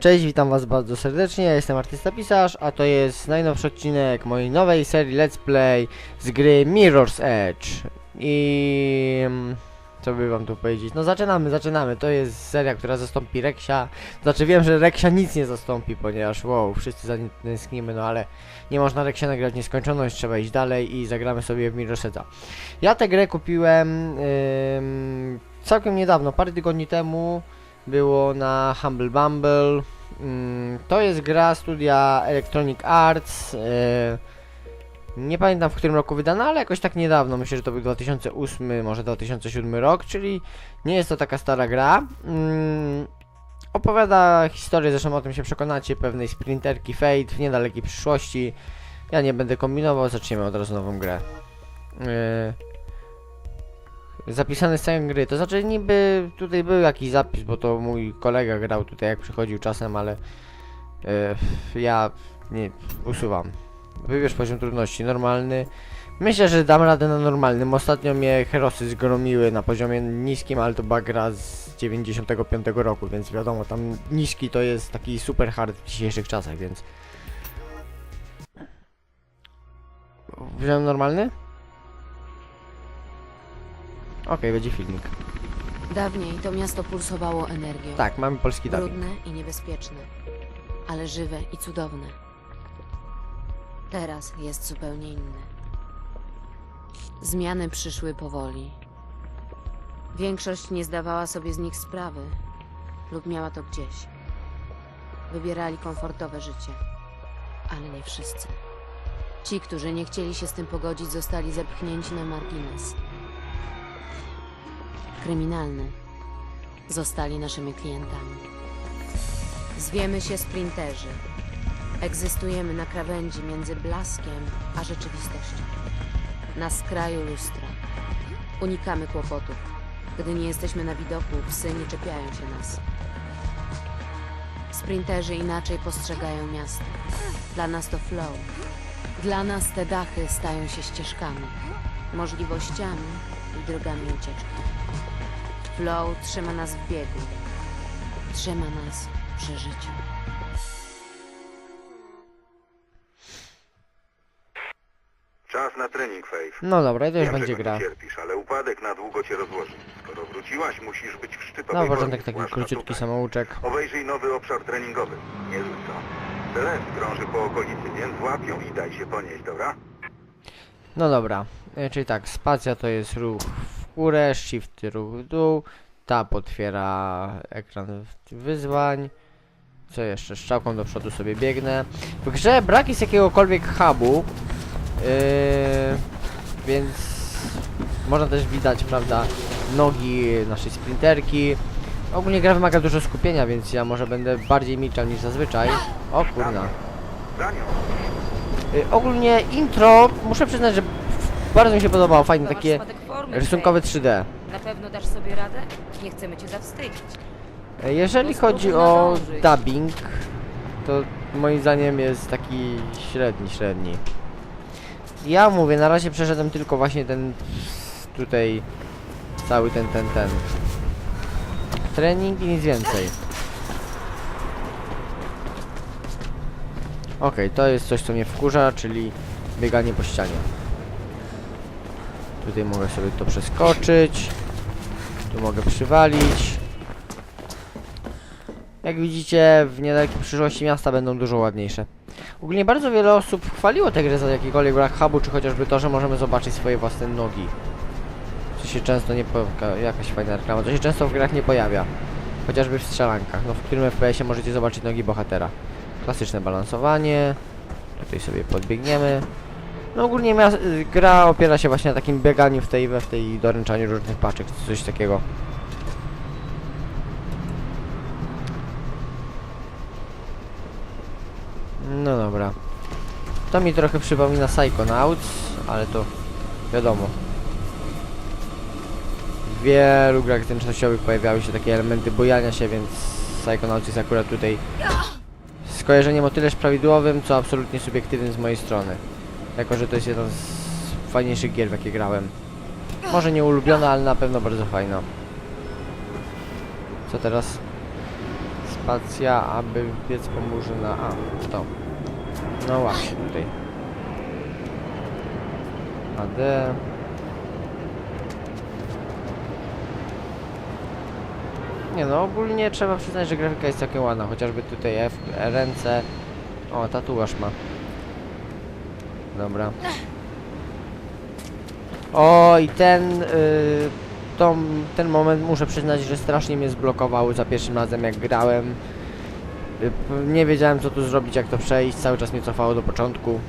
Cześć, witam was bardzo serdecznie, ja jestem artysta pisarz, a to jest najnowszy odcinek mojej nowej serii Let's Play z gry Mirror's Edge. I... mm, Co by wam tu powiedzieć? No zaczynamy, zaczynamy, to jest seria, która zastąpi Reksia. Znaczy wiem, że Reksia nic nie zastąpi, ponieważ wow, wszyscy za nim tęsknimy, no ale nie można Reksia nagrać nieskończoność, trzeba iść dalej i zagramy sobie w Mirror's Edge'a. Ja tę grę kupiłem ym, całkiem niedawno, parę tygodni temu było na Humble Bumble. Mm, to jest gra studia Electronic Arts. e, nie pamiętam w którym roku wydana, ale jakoś tak niedawno. Myślę, że to był 2008, może 2007 rok, czyli nie jest to taka stara gra. Mm, opowiada historię, zresztą o tym się przekonacie, pewnej sprinterki Fate w niedalekiej przyszłości. Ja nie będę kombinował, zaczniemy od razu nową grę. Zapisany stan gry. To znaczy niby tutaj był jakiś zapis, bo to mój kolega grał tutaj jak przychodził czasem, ale e, ja nie usuwam. Wybierz poziom trudności normalny. Myślę, że dam radę na normalnym. Ostatnio mnie herosy zgromiły na poziomie niskim, ale to była gra z 95 roku, więc wiadomo, tam niski to jest taki super hard w dzisiejszych czasach, więc... Wziąłem normalny? Okej, będzie filmik. Dawniej to miasto pulsowało energią. Tak, mamy polski dubbing. Brudne i niebezpieczne, ale żywe i cudowne. Teraz jest zupełnie inne. Zmiany przyszły powoli. Większość nie zdawała sobie z nich sprawy, lub miała to gdzieś. Wybierali komfortowe życie, ale nie wszyscy. Ci, którzy nie chcieli się z tym pogodzić, zostali zepchnięci na margines. Kryminalny zostali naszymi klientami. Zwiemy się sprinterzy. Egzystujemy na krawędzi między blaskiem a rzeczywistością. Na skraju lustra. Unikamy kłopotów. Gdy nie jesteśmy na widoku, psy nie czepiają się nas. Sprinterzy inaczej postrzegają miasto. Dla nas to flow. Dla nas te dachy stają się ścieżkami, możliwościami i drogami ucieczki. Flow trzyma nas w biegu. Trzyma nas przy życiu. Czas na trening, Faith. No dobra, i to już Wiem, będzie że gra. cierpisz, ale upadek na długo cię rozłoży. Skoro wróciłaś, musisz być w szczytowej Na początek formie, taki zwłaszcza króciutki tutaj. samouczek. Obejrzyj nowy obszar treningowy. Niezły co? Celest krąży po okolicy, więc łapią i daj się ponieść, dobra? No dobra, e, czyli tak, spacja to jest ruch w górę, shift ruch w dół, tab otwiera ekran wyzwań. Co jeszcze? Strzałką do przodu sobie biegnę. W grze brak jest jakiegokolwiek hubu, yy, więc można też widać, prawda, nogi naszej sprinterki. Ogólnie gra wymaga dużo skupienia, więc ja może będę bardziej milczał niż zazwyczaj. O kurna. Za nią. Y, ogólnie intro, muszę przyznać, że bardzo mi się podobało, fajne takie rysunkowe 3D. Na pewno dasz sobie radę? Nie chcemy cię zawstydzić. Y, Jeżeli No, chodzi spróbuj o nadążyć. dubbing, to moim zdaniem jest taki średni, średni. Ja mówię, na razie przeszedłem tylko właśnie ten tutaj cały ten, ten, ten trening i nic więcej. Okej, to jest coś co mnie wkurza, czyli bieganie po ścianie. Tutaj mogę sobie to przeskoczyć. Tu mogę przywalić. Jak widzicie, w niedalekiej przyszłości miasta będą dużo ładniejsze. Ogólnie bardzo wiele osób chwaliło tę grę za jakikolwiek brak hubu, czy chociażby to, że możemy zobaczyć swoje własne nogi. Co się często nie pojawia, jakaś fajna reklama, to się często w grach nie pojawia. Chociażby w strzelankach, no w którym FPS-ie możecie zobaczyć nogi bohatera. Klasyczne balansowanie. Tutaj sobie podbiegniemy. No ogólnie gra opiera się właśnie na takim bieganiu w tej, we w tej doręczaniu różnych paczek, coś takiego. No dobra. To mi trochę przypomina Psychonauts, ale to wiadomo. W wielu grach zręcznościowych pojawiały się takie elementy bojania się, więc Psychonauts jest akurat tutaj skojarzeniem o tyleż prawidłowym, co absolutnie subiektywnym z mojej strony. Jako, że to jest jedna z fajniejszych gier, w jakie grałem. Może nie ulubiona, ale na pewno bardzo fajna. Co teraz? Spacja, aby biec po murze na A. To. No właśnie, tutaj. AD. Nie no, ogólnie trzeba przyznać, że grafika jest całkiem ładna, chociażby tutaj F, ręce. O, tatuaż ma. Dobra. O, i ten, y, tą, ten moment muszę przyznać, że strasznie mnie zblokował za pierwszym razem jak grałem. Y, Nie wiedziałem co tu zrobić, jak to przejść, cały czas mnie cofało do początku.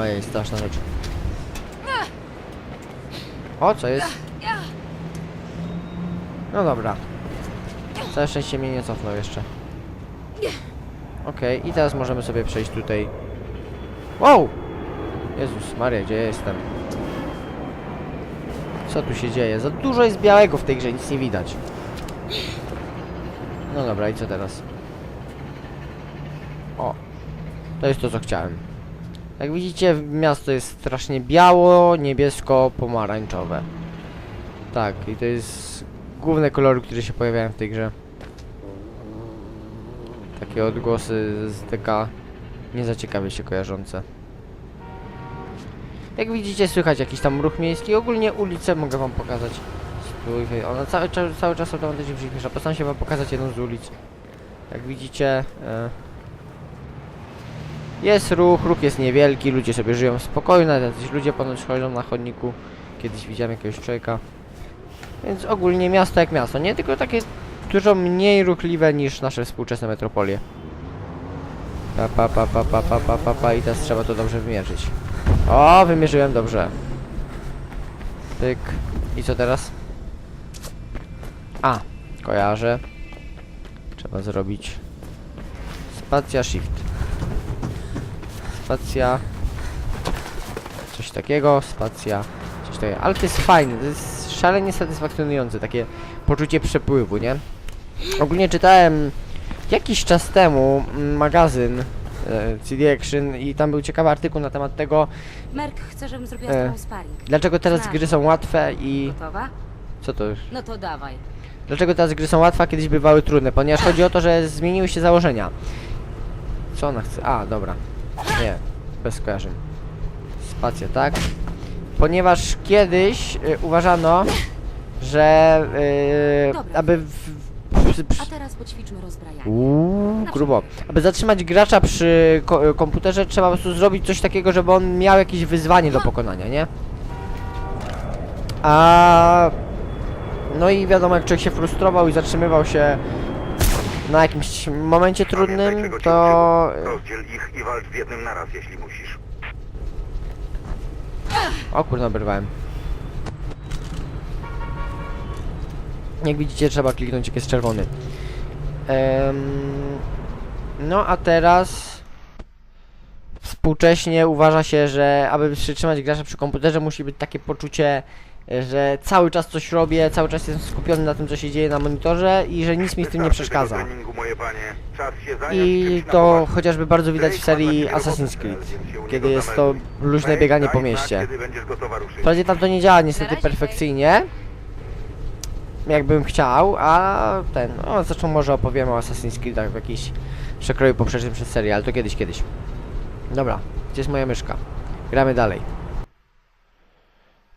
Ojej, straszna rzecz. O, co jest? No dobra. Całe szczęście mnie nie cofnął jeszcze. Okej, i teraz możemy sobie przejść tutaj. Wow! Jezus Maria, gdzie ja jestem? Co tu się dzieje? Za dużo jest białego w tej grze, nic nie widać. No dobra, i co teraz? O, to jest to, co chciałem. Jak widzicie, miasto jest strasznie biało, niebiesko, pomarańczowe. Tak, i to jest główne kolory, które się pojawiają w tej grze. Takie odgłosy z TK nie za ciekawie się kojarzące. Jak widzicie, słychać jakiś tam ruch miejski. Ogólnie ulicę mogę wam pokazać. Stój, Ona cały, czas- cały czas automatycznie przyspiesza. Postaram się wam pokazać jedną z ulic. Jak widzicie, e, jest ruch, ruch jest niewielki, ludzie sobie żyją spokojnie, jacyś ludzie ponoć chodzą na chodniku. Kiedyś widziałem jakiegoś człowieka. Więc ogólnie miasto jak miasto, nie? Tylko takie dużo mniej ruchliwe niż nasze współczesne metropolie. Pa, pa, pa, pa, pa, pa, pa, pa, pa i teraz trzeba to dobrze wymierzyć. O, wymierzyłem dobrze. Tyk. I co teraz? A, kojarzę. Trzeba zrobić. Spacja shift. Spacja. Coś takiego, spacja. Coś takiego. Ale to jest fajne, to jest szalenie satysfakcjonujące, takie poczucie przepływu, nie? Ogólnie czytałem jakiś czas temu mm, magazyn e, CD Action i tam był ciekawy artykuł na temat tego, Merk chce, żebym zrobiła E. sparring. dlaczego teraz Znasz. gry są łatwe i... Gotowa? Co to już? No to dawaj. Dlaczego teraz gry są łatwe, a kiedyś bywały trudne? Ponieważ chodzi o to, że zmieniły się założenia. Co ona chce? A, dobra. Nie, bez skojarzeń. Spacja, tak? Ponieważ kiedyś y, uważano, że y, aby w, przy, przy, A teraz poćwiczmy rozbrajanie. Uuu, grubo. Aby zatrzymać gracza przy ko komputerze trzeba po prostu zrobić coś takiego, żeby on miał jakieś wyzwanie do pokonania, nie? A no i wiadomo, jak człowiek się frustrował i zatrzymywał się na jakimś momencie trudnym, to... Rozdziel ich i walcz w jednym naraz, jeśli musisz. O kurna, oberwałem. Jak widzicie, trzeba kliknąć, jak jest czerwony. No a teraz... Współcześnie uważa się, że aby przytrzymać gracza przy komputerze musi być takie poczucie, że cały czas coś robię, cały czas jestem skupiony na tym, co się dzieje na monitorze i że nic mi w tym nie przeszkadza. I to chociażby bardzo widać w serii Assassin's Creed, kiedy jest to luźne bieganie po mieście. Wprawdzie tam to nie działa niestety razie, perfekcyjnie. Jakbym chciał, a ten, o zresztą może opowiem o Assassin's Creedach w jakiś przekroju poprzecznym przez serię, ale to kiedyś, kiedyś. Dobra, gdzie jest moja myszka? Gramy dalej.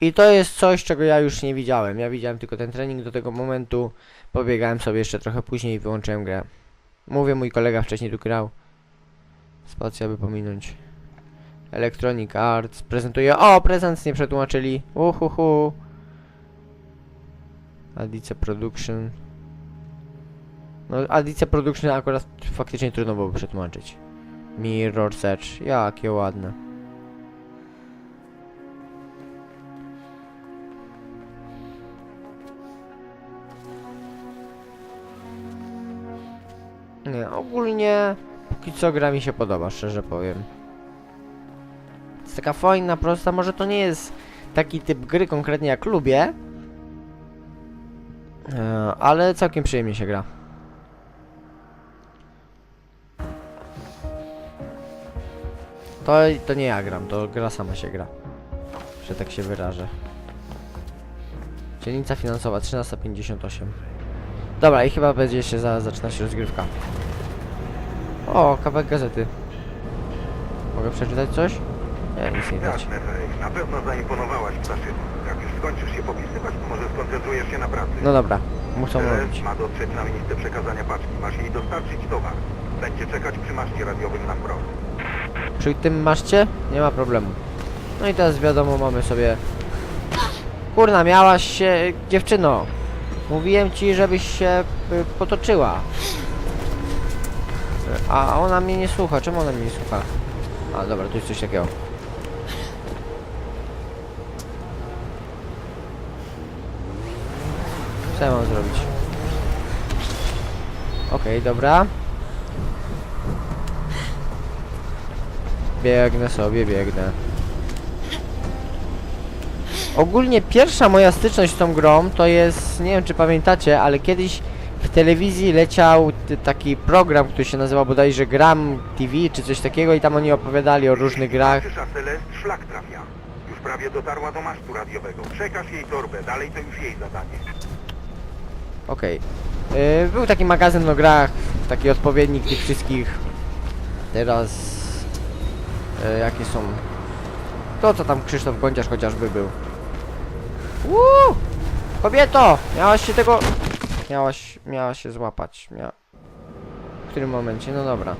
I to jest coś, czego ja już nie widziałem. Ja widziałem tylko ten trening do tego momentu. Pobiegałem sobie jeszcze trochę później i wyłączyłem grę. Mówię, mój kolega wcześniej tu grał. Spacja, by pominąć. Electronic Arts prezentuje. O, prezent nie przetłumaczyli. Uhuhu. Adice Production. No, Adice Production akurat faktycznie trudno byłoby przetłumaczyć. Mirror Search. Jakie ładne. Nie, ogólnie póki co gra mi się podoba, szczerze powiem. Jest taka fajna, prosta, może to nie jest taki typ gry konkretnie jak lubię, ale całkiem przyjemnie się gra. To, to nie ja gram, to gra sama się gra. Że tak się wyrażę. Dzielnica finansowa 1358. Dobra, i chyba będzie jeszcze zaraz zaczyna się rozgrywka. O, kawałek gazety. Mogę przeczytać coś? Nie, nic nie dać. Jasne. Na pewno zaimponowałaś ptaszynom. Jak już skończysz się popisywać, to może skoncentrujesz się na pracy. No dobra, muszą Celest robić. ma dotrzeć na miejsce przekazania paczki. Masz jej dostarczyć towar. Będzie czekać przy maszcie radiowym na wprost. Przy tym maszcie? Nie ma problemu. No i teraz wiadomo, mamy sobie... Kurna, miałaś się... Dziewczyno! Mówiłem ci, żebyś się y, potoczyła. A ona mnie nie słucha. Czemu ona mnie nie słucha? A, dobra, tu jest coś takiego. Co ja mam zrobić? Okej, dobra. Biegnę sobie, biegnę. Ogólnie pierwsza moja styczność z tą grą to jest, nie wiem czy pamiętacie, ale kiedyś w telewizji leciał taki program, który się nazywał bodajże Gram TV czy coś takiego i tam oni opowiadali o różnych grach. Celest szlak trafia. Już prawie dotarła do masztu radiowego. Przekaż jej torbę, dalej to już jej zadanie. Okej. Yy, był taki magazyn o grach, taki odpowiednik tych wszystkich. Teraz... Yy, jakie są... To co tam Krzysztof Gądziarz chociażby był. Uuu! Kobieto! Miałaś się tego... Miałaś... Miałaś się złapać. Mia... W którym momencie? No dobra.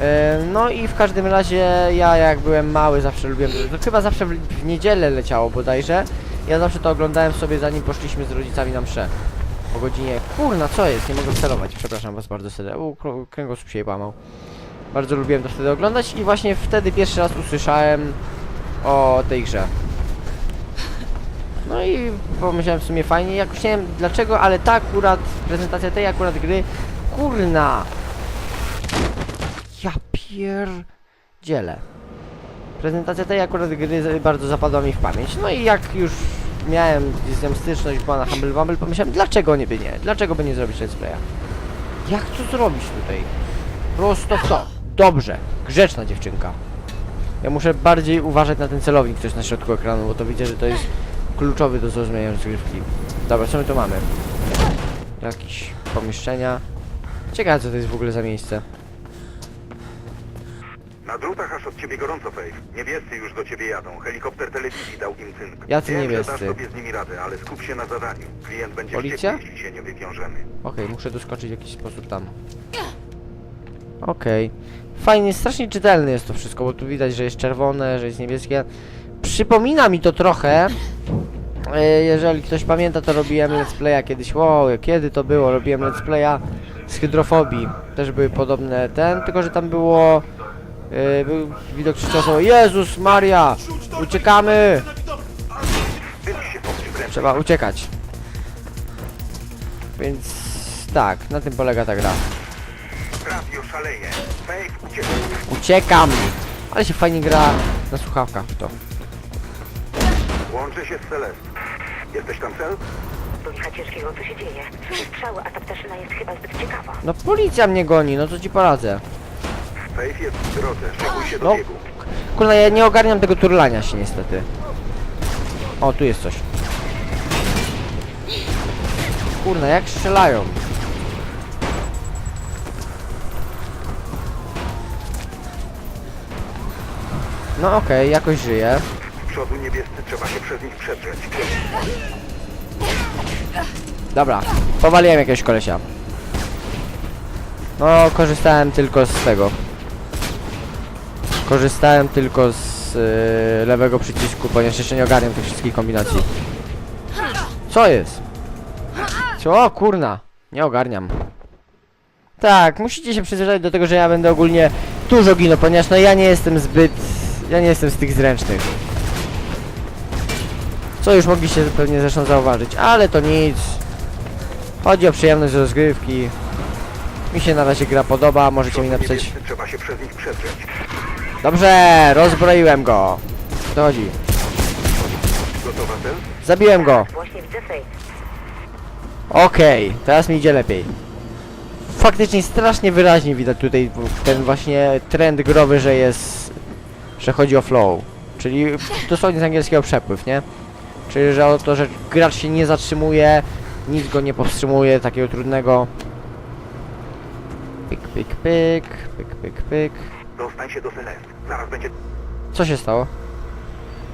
E, No i w każdym razie ja jak byłem mały zawsze lubiłem, to chyba zawsze w niedzielę leciało bodajże. Ja zawsze to oglądałem sobie zanim poszliśmy z rodzicami na mszę. O godzinie, kurna co jest, nie mogę celować, przepraszam was bardzo serdecznie, kręgosłup się łamał. Bardzo lubiłem to wtedy oglądać i właśnie wtedy pierwszy raz usłyszałem o tej grze. No i pomyślałem w sumie fajnie, jakoś nie wiem dlaczego, ale ta akurat, prezentacja tej akurat gry, kurna! Ja pierdzielę. Prezentacja tej akurat gry bardzo zapadła mi w pamięć. No i jak już miałem z nią styczność, była na Humble Bumble, pomyślałem, dlaczego nie by nie? Dlaczego by nie zrobić let's playa? Jak to zrobić tutaj? Prosto w to. Dobrze. Grzeczna dziewczynka. Ja muszę bardziej uważać na ten celownik, który jest na środku ekranu, bo to widzę, że to jest kluczowy do zrozumienia rozgrywki. Dobra, co my tu mamy? Jakieś pomieszczenia. Ciekawe, co to jest w ogóle za miejsce. Na drutach ciebie gorąco, Faith. Niebiescy już do ciebie jadą. Helikopter telewizji dał im cynk. Jacy Wiem, niebiescy? że dasz sobie z nimi radę, ale skup się na zadaniu. Klient będzie Policja? wściekły, jeśli się nie wywiążemy. Okej, muszę doskoczyć w jakiś sposób tam. Okej. Fajnie, strasznie czytelne jest to wszystko, bo tu widać, że jest czerwone, że jest niebieskie. Przypomina mi to trochę. e, Jeżeli ktoś pamięta, to robiłem let's playa kiedyś. Wow, kiedy to było? Robiłem let's playa z hydrofobii. Też były podobne ten, tylko że tam było. E, Był widok Krzysztofa. Jezus Maria! Uciekamy! Trzeba uciekać. Więc tak, na tym polega ta gra. Uciekam! Ale się fajnie gra na słuchawkach w to. Łączę się z Celest. Jesteś tam, Cel? Słycha ciężkiego, co się dzieje. Słyszę strzały, a ta ptaszyna jest chyba zbyt ciekawa. No policja mnie goni, no co ci poradzę? Faith jest w drodze. Szykuj się do No. biegu. Kurna, ja nie ogarniam tego turlania się niestety. O, tu jest coś. Kurna, jak strzelają. No okej, jakoś żyję. Z przodu niebiescy trzeba się przez nich przedrzeć. Dobra, powaliłem jakiegoś kolesia. No, korzystałem tylko z tego. Korzystałem tylko z yy, lewego przycisku, ponieważ jeszcze nie ogarniam tych wszystkich kombinacji. Co jest? Co? Kurna. Nie ogarniam. Tak, musicie się przyzwyczaić do tego, że ja będę ogólnie dużo ginął, ponieważ no ja nie jestem zbyt... Ja nie jestem z tych zręcznych. Co już mogliście pewnie zresztą zauważyć, ale to nic. Chodzi o przyjemność rozgrywki. Mi się na razie gra podoba, możecie mi napisać. trzeba się przez nich przedrzeć. Dobrze, rozbroiłem go. O To chodzi. Gotowa, Cel? Zabiłem go. Właśnie widzę. Okej, teraz mi idzie lepiej. Faktycznie strasznie wyraźnie widać tutaj ten właśnie trend growy, że jest, że chodzi o flow. Czyli dosłownie z angielskiego przepływ, nie? Czyli, że o to, że gracz się nie zatrzymuje, Nic go nie powstrzymuje, takiego trudnego. Pyk, pyk, pyk, pyk, pyk, pyk. Dostań się do Celest. Zaraz będzie... Co się stało?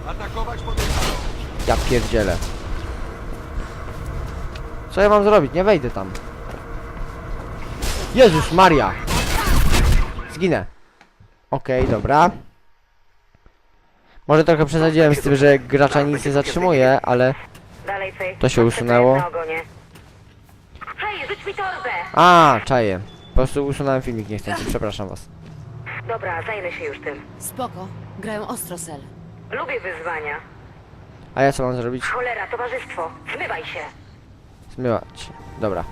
Atakować podejrzaną. Ja pierdzielę. Co ja mam zrobić? Nie wejdę tam. Jezus Maria! Zginę. Okej, dobra. Może trochę przesadziłem z tym, że gracza nic nie zatrzymuje, ale... Dalej. To się usunęło. GPS na ogonie. Hej, rzuć mi torbę! A, czaję. Po prostu usunąłem filmik niechcący, przepraszam was. Dobra, zajmę się już tym. Spoko. Grają ostro, Sel. Lubię wyzwania. A ja co mam zrobić? Cholera, towarzystwo. Zmywaj się. Zmywać. Dobra.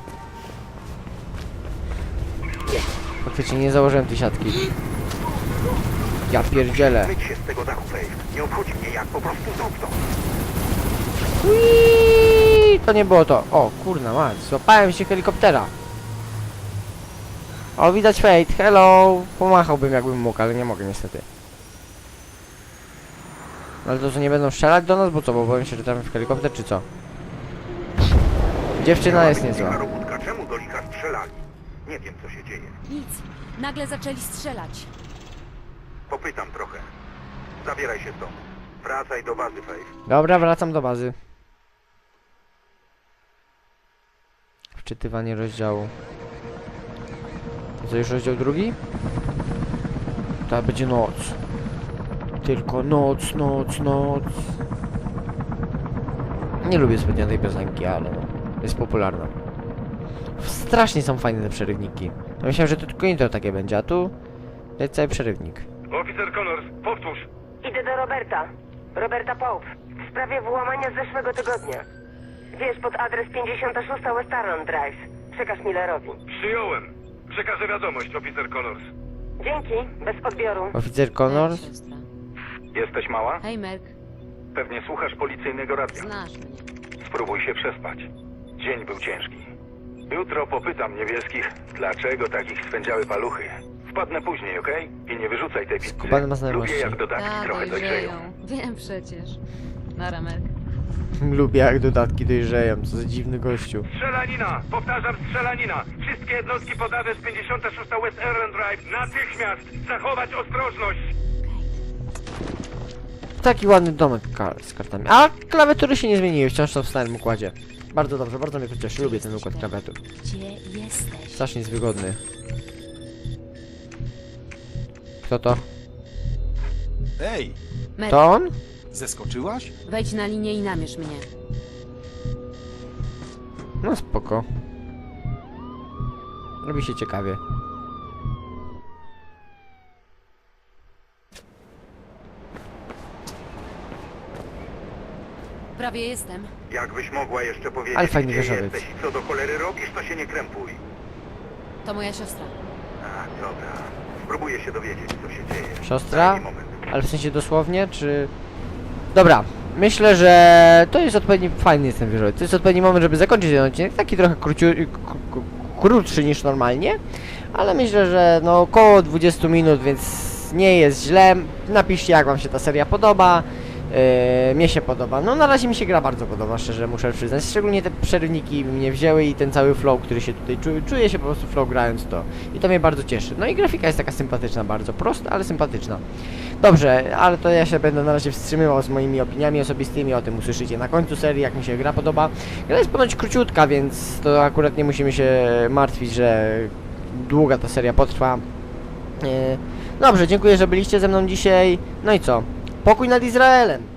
Faktycznie nie założyłem tej siatki. Ja pierdzielę. Myć się z tego dachu, Faith. Nie obchodzi mnie jak, po prostu zrób to. To nie było to. O, kurna mać, złapałem się helikoptera. O, widać Fate, hello. Pomachałbym jakbym mógł, ale nie mogę niestety. No Ale to co, nie będą strzelać do nas, bo co, bo boją się, że tam w helikopter, czy co? Dziewczyna jest niezła. robótka. Czemu do licha strzelali? Nie wiem, co się dzieje. Nic. Nagle zaczęli strzelać. Popytam trochę. Zabieraj się stąd. Wracaj do bazy, Faith. Dobra, wracam do bazy. Wczytywanie rozdziału. To co, już rozdział drugi? To będzie noc. Tylko noc, noc, noc. Nie lubię zbytnio tej piosenki, ale jest popularna. Strasznie są fajne te przerywniki. Ja myślałem, że to tylko intro takie będzie, a tu jest cały przerywnik. Oficer Connors, powtórz. Idę do Roberta. Roberta Pope. W sprawie włamania z zeszłego tygodnia. Wiesz, pod adres 56 West Drive. Przekaż Millerowi. Przyjąłem. Przekażę wiadomość, oficer Connors. Dzięki, bez odbioru. Oficer Connors? Siostra. Jesteś mała? Hej, Merk. Pewnie słuchasz policyjnego radia. Znasz mnie. Spróbuj się przespać. Dzień był ciężki. Jutro popytam niebieskich, dlaczego takich swędziały paluchy. Wpadnę później, okej? I nie wyrzucaj tej pizzy. Skubany ma znajomości. Lubię jak dodatki Tak, trochę dojrzeją. Wiem przecież. Nara, Merk. Lubię jak dodatki dojrzeją, co za dziwny gościu. Strzelanina! Powtarzam, strzelanina! Wszystkie jednostki pod adres 56 West Erlen Drive natychmiast zachować ostrożność! Taki ładny domek z kartami. A klawiatury się nie zmieniły, wciąż są w starym układzie. Bardzo dobrze, bardzo mnie to cieszy. Lubię ten układ klawiatur. Gdzie jesteś? Strasznie jest wygodny. Kto to? Ej, To on? Zeskoczyłaś? wejdź na linię i namierz mnie. No spoko. Robi się ciekawie. Prawie jestem. Jakbyś mogła jeszcze powiedzieć, Ale fajny gdzie wieżowiec. jesteś i co do cholery robisz, to się nie krępuj. To moja siostra. A, dobra. Spróbuję się dowiedzieć, co się dzieje. Siostra? Daj mi moment. Ale w sensie dosłownie, czy... Dobra, myślę, że to jest odpowiedni, fajny jest ten wieżowiec. To jest odpowiedni moment, żeby zakończyć ten odcinek. Taki trochę króciu, krótszy niż normalnie, ale myślę, że no około 20 minut, więc nie jest źle. Napiszcie, jak wam się ta seria podoba. Yy, mnie się podoba. No na razie mi się gra bardzo podoba, szczerze muszę przyznać. Szczególnie te przerywniki mnie wzięły i ten cały flow, który się tutaj czuje. Czuję się po prostu flow grając to. I to mnie bardzo cieszy. No i grafika jest taka sympatyczna, bardzo prosta, ale sympatyczna. Dobrze, ale to ja się będę na razie wstrzymywał z moimi opiniami osobistymi, o tym usłyszycie na końcu serii, jak mi się gra podoba. Gra jest ponoć króciutka, więc to akurat nie musimy się martwić, że długa ta seria potrwa. Yy, Dobrze, dziękuję, że byliście ze mną dzisiaj. No i co? Pokój nad Izraelem!